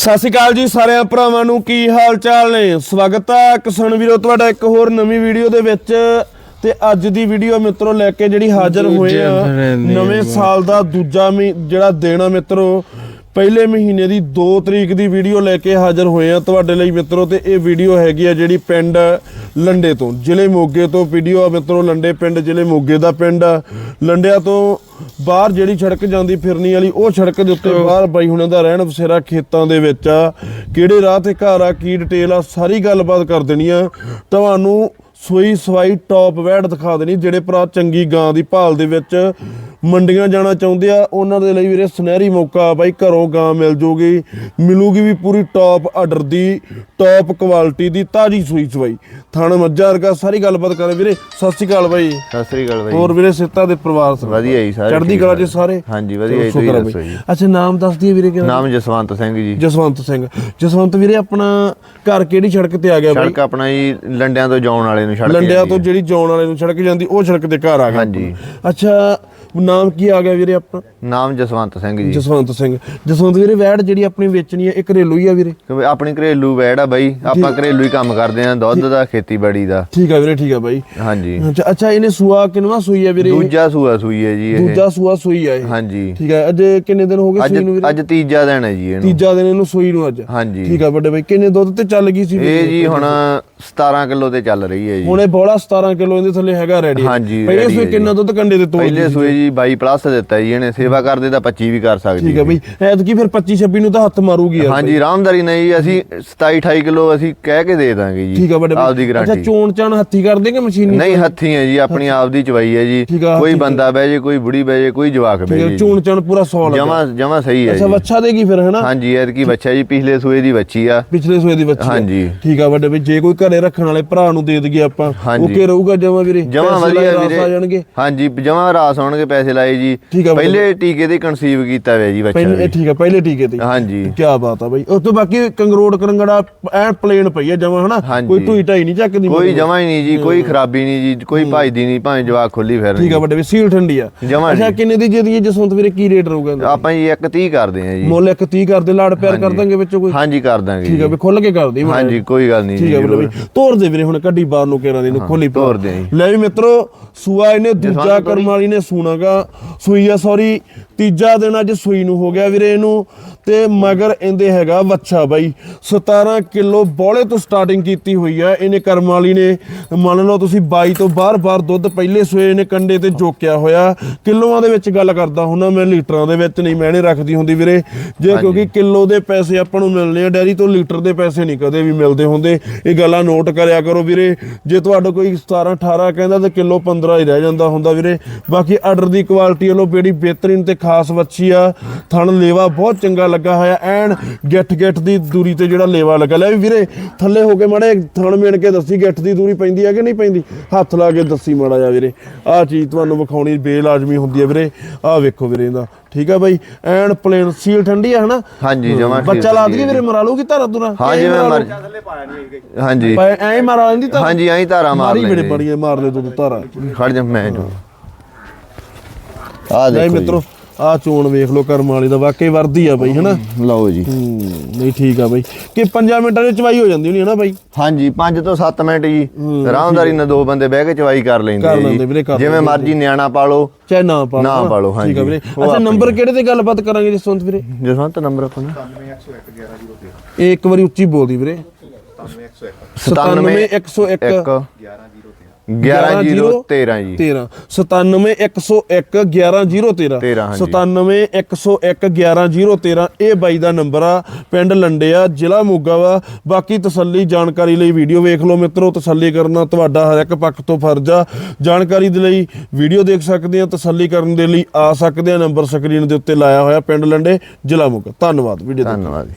ਸਤਿ ਸ਼੍ਰੀ ਅਕਾਲ ਜੀ ਸਾਰਿਆਂ ਭਰਾਵਾਂ ਨੂੰ ਕੀ ਹਾਲ ਚਾਲ ਨੇ? ਸਵਾਗਤ ਹੈ ਕਿਸਾਨ ਵੀਰੋ ਤੁਹਾਡਾ ਇੱਕ ਹੋਰ ਨਵੀਂ ਵੀਡੀਓ ਦੇ ਵਿੱਚ। ਤੇ ਅੱਜ ਦੀ ਵੀਡੀਓ ਮਿੱਤਰੋ ਲੈ ਕੇ ਜਿਹੜੀ ਹਾਜ਼ਰ ਹੋਏ ਆ ਨਵੇਂ ਸਾਲ ਦਾ ਦੂਜਾ ਜਿਹੜਾ ਦੇਣਾ ਮਿੱਤਰੋ ਪਹਿਲੇ ਮਹੀਨੇ ਦੀ 2 ਤਰੀਕ ਦੀ ਵੀਡੀਓ ਲੈ ਕੇ ਹਾਜ਼ਰ ਹੋਏ ਆ ਤੁਹਾਡੇ ਲਈ ਮਿੱਤਰੋ ਤੇ ਇਹ ਵੀਡੀਓ ਹੈਗੀ ਆ ਜਿਹੜੀ ਪਿੰਡ ਲੰਡੇ ਤੋਂ ਜ਼ਿਲ੍ਹੇ ਮੋਗੇ ਤੋਂ ਵੀਡੀਓ ਆ ਮਿੱਤਰੋ ਲੰਡੇ ਪਿੰਡ ਜ਼ਿਲ੍ਹੇ ਮੋਗੇ ਦਾ ਪਿੰਡ। ਲੰਡਿਆਂ ਤੋਂ ਬਾਹਰ ਜਿਹੜੀ ਸੜਕ ਜਾਂਦੀ ਫਿਰਨੀ ਵਾਲੀ ਉਹ ਸੜਕ ਦੇ ਉੱਤੇ ਬਾਹਰ ਬਾਈ ਹੁਣਾਂ ਦਾ ਰਹਿਣ ਬਸੇਰਾ ਖੇਤਾਂ ਦੇ ਵਿੱਚ ਆ। ਕਿਹੜੇ ਰਾਹ ਤੇ ਘਰ ਆ ਕੀ ਡਿਟੇਲ ਆ ਸਾਰੀ ਗੱਲਬਾਤ ਕਰ ਦੇਣੀ ਆ। ਤੁਹਾਨੂੰ ਸੋਈ ਸਵਾਈ ਟੌਪ ਵੈੜ ਦਿਖਾ ਦੇਣੀ ਜਿਹੜੇ ਭਰਾ ਚੰਗੀ ਗਾਂ ਦੀ ਭਾਲ ਦੇ ਵਿੱਚ ਮੰਡੀਆਂ ਜਾਣਾ ਚਾਹੁੰਦੇ ਆ ਉਹਨਾਂ ਦੇ ਲਈ ਵੀਰੇ ਸੁਨਹਿਰੀ ਮੌਕਾ ਬਾਈ ਘਰੋਂ ਗਾਂ ਮਿਲ ਜੂਗੀ। ਮਿਲੂਗੀ ਵੀ ਪੂਰੀ ਟੌਪ ਆਰਡਰ ਦੀ ਟੌਪ ਕੁਆਲਿਟੀ ਦੀ ਤਾਜੀ ਸੂਈ ਸਵਾਈ। ਥਣ ਮੱਝਾਂ ਵਰਗਾ ਸਾਰੀ ਗੱਲਬਾਤ ਕਰੇ ਵੀਰੇ। ਸਤਿ ਸ਼੍ਰੀ ਅਕਾਲ ਬਾਈ। ਸਤਿ ਸ੍ਰੀ ਅਕਾਲ ਬਾਈ। ਹੋਰ ਵੀਰੇ ਸਿੱਤਾ ਦੇ ਪਰਿਵਾਰ ਸਭ? ਵਧੀਆ ਜੀ ਸਾਰੇ ਚੜ੍ਹਦੀ ਕਲਾ। ਚ ਸਾਰੇ? ਹਾਂਜੀ ਵਧੀਆ ਜੀ ਤੁਸੀਂ ਦੱਸੋ। ਜੀ। ਅੱਛਾ ਨਾਮ ਦੱਸ ਦਈਏ ਵੀਰੇ ਕਿਹੜਾ ਨਾਮ ਜਸਵੰਤ ਸਿੰਘ ਜੀ। ਜਸਵੰਤ ਸਿੰਘ। ਜਸਵੰਤ ਵੀਰੇ ਆਪਣਾ ਘਰ ਕਿਹੜੀ ਸੜਕ ਤੇ ਆ ਗਿਆ ਬਾਈ? ਸੜਕ ਆਪਣਾ ਜੀ ਲੰਡਿਆਂ ਤੋਂ ਜਾਉਣ ਵਾਲੇ ਨੂੰ ਛੱਡ ਲੰਡਿਆਂ ਤੋਂ ਜਿਹੜੀ ਜੌਣ ਵਾਲੇ ਨੂੰ ਸੜਕ ਜਾਂਦੀ ਉਹ ਸੜਕ ਤੇ ਘਰ ਆ ਗਿਆ ਹਾਂਜੀ। ਅੱਛਾ ਨਾਮ ਕੀ ਆ ਗਿਆ ਵੀਰੇ ਆਪਣਾ? ਨਾਮ ਜਸਵੰਤ ਸਿੰਘ ਜੀ। ਜਸਵੰਤ ਸਿੰਘ। ਜਸਵੰਤ ਵੀਰੇ ਵੈੜ ਜਿਹੜੀ ਆਪਣੀ ਵੇਚਣੀ ਹੈ ਇਹ ਘਰੇਲੂ ਹੀ ਆ ਵੀਰੇ? ਕਿਉਂਕਿ ਆਪਣੀ ਘਰੇਲੂ ਵੈੜ ਆ ਬਾਈ। ਆਪਾਂ ਘਰੇਲੂ ਹੀ ਕੰਮ ਕਰਦੇ ਆ ਦੁੱਧ ਦਾ ਖੇਤੀਬਾੜੀ ਦਾ। ਠੀਕ ਆ ਵੀਰੇ ਠੀਕ ਆ ਬਾਈ। ਹਾਂਜੀ। ਅੱਛਾ ਅੱਛਾ ਇਹਨੇ ਸੂਆ ਕਿੰਨਵਾ ਸੂਈ ਆ ਵੀਰੇ? ਦੂਜਾ ਸੂਆ ਸੂਈ ਹੈ ਜੀ ਇਹ। ਦੂਜਾ ਸੂਆ ਸੂਈ ਆ ਇਹ। ਹਾਂਜੀ। ਠੀਕ ਆ ਅੱਜ ਕਿੰਨੇ ਦਿਨ ਹੋ ਗਏ ਸੂਈ ਨੂੰ ਵੀਰੇ? ਅੱਜ ਤੀਜਾ ਦਿਨ ਹੈ ਜੀ ਇਹਨੂੰ। ਤੀਜਾ ਦਿਨ ਇਹਨੂੰ ਸੂਈ ਨੂੰ ਅੱਜ। ਹਾਂਜੀ। ਠੀਕ ਆ ਵੱਡੇ ਬਾਈ ਕਿੰਨੇ ਦੁੱਧ ਤੇ ਚੱਲ ਗਈ ਸੀ ਇਹ ਜੀ ਹੁਣ 17 ਕਿਲੋ ਤੇ ਚੱਲ ਰਹੀ ਹੈ ਜੀ। ਹੁਣ ਇਹ ਬੋਲਾ 17 ਕਿਲੋ ਇਹਦੇ ਥੱਲੇ ਹੈਗਾ ਰੈਡੀ ਹਾਂਜੀ, ਪਹਿਲੇ ਸੂਏ ਹੈ ਕਿੰਨਾ ਦੁੱਧ ਕੰਡੇ ਦੇ ਤੋੜ ਪਹਿਲੇ ਸੂਏ ਜੀ। 22 ਪਲੱਸ ਦਿੱਤਾ ਜੀ ਇਹਨੇ ਸੇਵਾ ਕਰਦੇ ਤਾਂ 25 ਵੀ ਕਰ ਸਕਦੀ ਠੀਕ ਆ ਬਈ ਐਤਕੀ ਫਿਰ 25 26 ਨੂੰ ਤਾਂ ਹੱਥ ਮਾਰੂਗੀ ਯਾਰ ਹਾਂਜੀ ਰਾਮਦਾਰੀ ਨਹੀਂ ਅਸੀਂ 27 28 ਕਿਲੋ ਅਸੀਂ ਕਹਿ ਕੇ ਦੇ ਦਾਂਗੇ ਜੀ ਠੀਕ ਆ ਵੱਡੇ ਆਪਦੀ ਬਾਈ ਅੱਛਾ ਗਾਰੰਟੀ ਚੋਣ ਚਾਣ ਹੱਥੀ ਕਰ ਦੇਗੇ ਮਸ਼ੀਨੀ ਨਹੀਂ ਹੱਥੀ ਹੈ ਜੀ ਆਪਣੀ ਆਪ ਦੀ ਚਵਾਈ ਹੈ ਜੀ। ਕੋਈ ਬੰਦਾ ਬਹਿ ਜੇ ਕੋਈ ਬੁੜੀ ਬਹਿ ਜੇ ਕੋਈ ਜਵਾਕ ਬਹਿ ਜੇ ਚੋਣ ਚਾਣ ਪੂਰਾ 100 ਲੱਗਾ। ਜਮਾ ਜਮਾ ਸਹੀ ਹੈ ਅੱਛਾ ਬੱਚਾ ਦੇਗੀ ਫਿਰ ਹੈਨਾ? ਹਾਂਜੀ ਇਹ ਕੀ ਬੱਚਾ ਜੀ ਪਿਛਲੇ ਸੂਏ ਦੀ ਬੱਚੀ ਆ। ਪਿਛਲੇ ਸੂਏ ਦੀ ਬੱਚੀ। ਹਾਂਜੀ। ਠੀਕ ਆ ਵੱਡੇ ਬਈ ਜੇ ਕੋਈ ਘਰੇ ਰੱਖਣ ਵਾਲੇ ਭਰਾ ਨੂੰ ਦੇ ਦਈਏ ਆਪਾਂ। ਓਕੇ ਰਹੂਗਾ ਜਮਾ ਵੀਰੇ? ਜਮਾ ਵਧੀਆ ਵੀਰੇ। ਆ ਜਾਣਗੇ। ਹਾਂਜੀ ਜਮਾ ਰਾਸ ਹੋਣਗੇ ਪੈਸੇ ਲਾਏ ਜੀ। ਆ। ਪਹਿਲੇ ਟੀਕੇ ਦੇ ਕਨਸੀਵ ਕੀਤਾ ਹੋਇਆ ਜੀ ਬੱਚਾ ਪਹਿਲੇ। ਠੀਕ ਆ ਪਹਿਲੇ ਟੀਕੇ ਤੇ। ਹਾਂਜੀ। ਕੀ ਬਾਤ ਆ ਬਈ। ਉਸ ਤੋਂ ਬਾਕੀ ਕੰਗਰੋੜ ਕਰੰਗੜਾ ਐ ਪਲੇਨ ਪਈ ਆ ਜਮਾ ਹਨਾ। ਕੋਈ ਧੂਈ ਢਾਈ ਨਹੀਂ ਚੱਕਦੀ ਕੋਈ ਜਮਾ ਹੀ ਨਹੀਂ ਜੀ ਕੋਈ ਖਰਾਬੀ ਨਹੀਂ ਜੀ ਕੋਈ ਭਜਦੀ ਨਹੀਂ ਭਾਵੇਂ ਜਵਾਕ ਖੁੱਲੀ ਠੀਕ ਆ ਵੱਡੇ ਵੀ ਸੀਲ ਠੰਡੀ ਆ। ਜਮਾਂ ਅੱਛਾ। ਕਿੰਨੇ ਦੀ ਜੇ ਦੀ ਜਸਵੰਤ ਵੀਰੇ ਕੀ ਰੇਟ ਰਹੂਗਾ? ਆਪਾਂ ਜੀ 130 ਕਰਦੇ ਆ ਜੀ। ਮੁੱਲ ਇੱਕ 30 ਕਰਦੇ ਲਾੜ ਪਿਆਰ ਕਰ ਦਾਂਗੇ ਵਿੱਚੋਂ ਕੋਈ? ਹਾਂਜੀ ਕਰ ਦਾਂਗੇ ਠੀਕ ਆ ਵੀ ਖੁੱਲ ਕੇ ਕਰਦੀ ਹਾਂਜੀ ਕੋਈ ਗੱਲ ਨਹੀਂ ਠੀਕ ਹੈ ਵੀਰੇ ਤੋਰ ਦੇ ਵੀਰੇ ਹੁਣ ਕੱਢੀ ਬਾਹਰ ਨੂੰ ਕੇਰਾਂ ਦੀ ਨੂੰ ਖੋਲੀ। ਤੋਰ ਦੇ। ਲੈ ਵੀ ਮਿੱਤਰੋ ਸੂਆ ਇਹਨੇ ਦੂਜਾ ਕਰਮ ਵਾਲੀ ਨੇ ਸੂਣਾਗਾ। ਸੂਈ ਆ ਸੌਰੀ ਤੀਜਾ ਦਿਨ ਅੱਜ ਸੂਈ ਨੂੰ ਹੋ ਗਿਆ ਵੀਰੇ ਇਹਨੂੰ। ਤੇ ਮਗਰ ਇਹਦੇ ਹੈਗਾ ਵੱਛਾ ਬਾਈ। 17 ਕਿਲੋ ਬੋਲੇ ਤੋਂ ਸਟਾਰਟਿੰਗ ਕੀਤੀ ਹੋਈ ਆ ਇਹਨੇ ਕਰਮ ਵਾਲੀ ਨੇ। ਮੰਨ ਲਓ ਤੁਸੀਂ 22 ਤੋਂ ਬਾਰ-ਬਾਰ ਦੁੱਧ ਪਹਿਲੇ ਸੂਏ ਨੇ ਕੰਡੇ ਤੇ ਜੋਕਿਆ ਹੋਇਆ। ਕਿਲੋਆਂ ਦੇ ਵਿੱਚ ਗੱਲ ਕਰਦਾ ਹੁੰਦਾ ਮੈਂ ਲੀਟਰਾਂ ਦੇ ਵਿੱਚ ਨਹੀਂ ਮੈਨੇ ਰੱਖਦੀ ਹੁੰਦੀ ਵੀਰੇ। ਜੇ ਕਿਉਂਕਿ ਕਿਲੋ ਦੇ ਪੈਸੇ ਆਪਾਂ ਨੂੰ ਮਿਲਨੇ ਆ ਡੈਰੀ ਤੋਂ ਲੀਟਰ ਦੇ ਪੈਸੇ ਨਹੀਂ ਕਦੇ ਵੀ ਮਿਲਦੇ ਹੁੰਦੇ। ਇਹ ਗੱਲਾਂ ਨੋਟ ਕਰਿਆ ਕਰੋ ਵੀਰੇ। ਜੇ ਤੁਹਾਡਾ ਕੋਈ 17 18 ਕਹਿੰਦਾ ਤੇ ਕਿਲੋ 15 ਹੀ ਰਹਿ ਜਾਂਦਾ ਹੁੰਦਾ ਵੀਰੇ। ਬਾਕੀ ਆਰਡਰ ਦੀ ਕੁਆਲਿਟੀ ਵੱਲੋਂ ਬੜੀ ਬਿਹਤਰੀਨ ਤੇ ਖਾਸ ਵੱਛੀ ਆ। ਥਣ ਲੇਵਾ ਬਹੁਤ ਚੰਗਾ ਲੱਗਾ ਹੋਇਆ। ਐਨ ਗਿੱਠ ਗਿੱਠ ਦੀ ਦੂਰੀ ਤੇ ਜਿਹੜਾ ਲੇਵਾ ਲੱਗਾ। ਲੈ ਵੀਰੇ ਥੱਲੇ ਹੋ ਕੇ ਮਾੜੇ ਥਣ ਮਿਣ ਕੇ ਦੱਸੀ ਗਿੱਠ ਦੀ ਦੂਰੀ ਪੈਂਦੀ ਹੈ ਕਿ ਨਹੀਂ ਪੈਂਦੀ? ਹੱਥ ਲਾ ਕੇ ਦੱਸੀ ਮਾੜਾ ਜਾ ਵੀਰੇ। ਆਹ ਚੀਜ਼ ਤੁਹਾਨੂੰ ਵਿਖਾਉਣੀ ਬੇਲਾਜ਼ਮੀ ਹੁੰਦੀ ਹੈ ਵੀਰੇ। ਆਹ ਵੇਖੋ ਵੀਰੇ ਇਹਦਾ। ਠੀਕ ਆ ਬਾਈ? ਐਨ ਪਲੇਨ ਸੀਲ ਠੰਡੀ ਆ ਹਨਾ? ਹਾਂਜੀ ਜਮਾ ਬੱਚਾ ਲਾ ਦਈਏ ਵੀਰੇ ਮਰਾ ਲੂਗੀ ਧਾਰਾ ਤੁਰਾ ਹਾਂ ਜਿਵੇਂ ਮਰ ਹਾਂਜੀ। ਐ ਮਾਰਾ ਲੈਂਦੀ ਧਾਰਾ। ਹਾਂਜੀ ਐਂ ਧਾਰਾ ਮਾਰ ਮਾਰੀ ਬੜੇ ਬੜੀਆਂ ਮਾਰ ਲੈ ਤੂੰ ਧਾਰਾ। ਖੜ ਜਾ ਮੈਂ ਜੋ ਆ ਨਹੀਂ ਦੇਖੋ ਮਿੱਤਰੋ ਆ ਚੋਣ ਵੇਖ ਲੋ ਕਰਮ ਵਾਲੀ ਦਾ ਵਾਕਈ ਵਰਦੀ ਆ ਬਾਈ ਹਨਾ। ਲਓ ਜੀ। ਹੂੰ ਨਹੀਂ ਠੀਕ ਆ ਬਾਈ। ਕਿ 5 ਮਿੰਟਾਂ ਦੇ ਚਵਾਈ ਹੋ ਜਾਂਦੀ ਹੋਣੀ ਹਨਾ ਬਾਈ? ਹਾਂਜੀ 5 ਤੋਂ 7 ਮਿੰਟ ਜੀ। ਆਰਾਮਦਾਰੀ ਨਾਲ ਦੋ ਬੰਦੇ ਬਹਿ ਕੇ ਚਵਾਈ ਕਰ ਲੈਂਦੇ ਕਰ ਆ ਲੈਂਦੇ ਵੀਰੇ, ਜੀ ਕਰ ਜਿਵੇਂ। ਮਰਜ਼ੀ ਨਿਆਣਾ ਪਾਲੋ ਚਾਹੇ ਨਾ ਪਾ ਨਾ ਪਾ ਲਓ, ਠੀਕ ਆ ਹਾਂਜੀ। ਵੀਰੇ ਅੱਛਾ ਨੰਬਰ ਕਿਹੜੇ ਤੇ ਗੱਲਬਾਤ ਕਰਾਂਗੇ ਜਸਵੰਤ ਵੀਰੇ? ਜਸਵੰਤ ਨੰਬਰ ਆਪਣਾ। ਇਹ ਇੱਕ ਵਾਰੀ ਉੱਚੀ ਬੋਲਦੀ ਵੀਰੇ। 97 101 11 0 13 ਜੀ। 13 97101 11013 13, ਹਾਂਜੀ। 97101 11013 ਇਹ ਬਾਈ ਦਾ ਨੰਬਰ ਆ। ਪਿੰਡ ਲੰਡੇ ਆ ਜ਼ਿਲ੍ਹਾ ਮੋਗਾ ਵਾ। ਬਾਕੀ ਤਸੱਲੀ ਜਾਣਕਾਰੀ ਲਈ ਵੀਡੀਓ ਵੇਖ ਲਓ ਮਿੱਤਰੋ। ਤਸੱਲੀ ਕਰਨਾ ਤੁਹਾਡਾ ਹਰ ਇੱਕ ਪੱਖ ਤੋਂ ਫਰਜ਼ ਆ। ਜਾਣਕਾਰੀ ਦੇ ਲਈ ਵੀਡੀਓ ਦੇਖ ਸਕਦੇ ਆ। ਤਸੱਲੀ ਕਰਨ ਦੇ ਲਈ ਆ ਸਕਦੇ ਆ। ਨੰਬਰ ਸਕਰੀਨ ਦੇ ਉੱਤੇ ਲਾਇਆ ਹੋਇਆ ਪਿੰਡ ਲੰਡੇ ਜ਼ਿਲ੍ਹਾ ਮੋਗਾ। ਧੰਨਵਾਦ। ਵੀਡੀਓ ਧੰਨਵਾਦ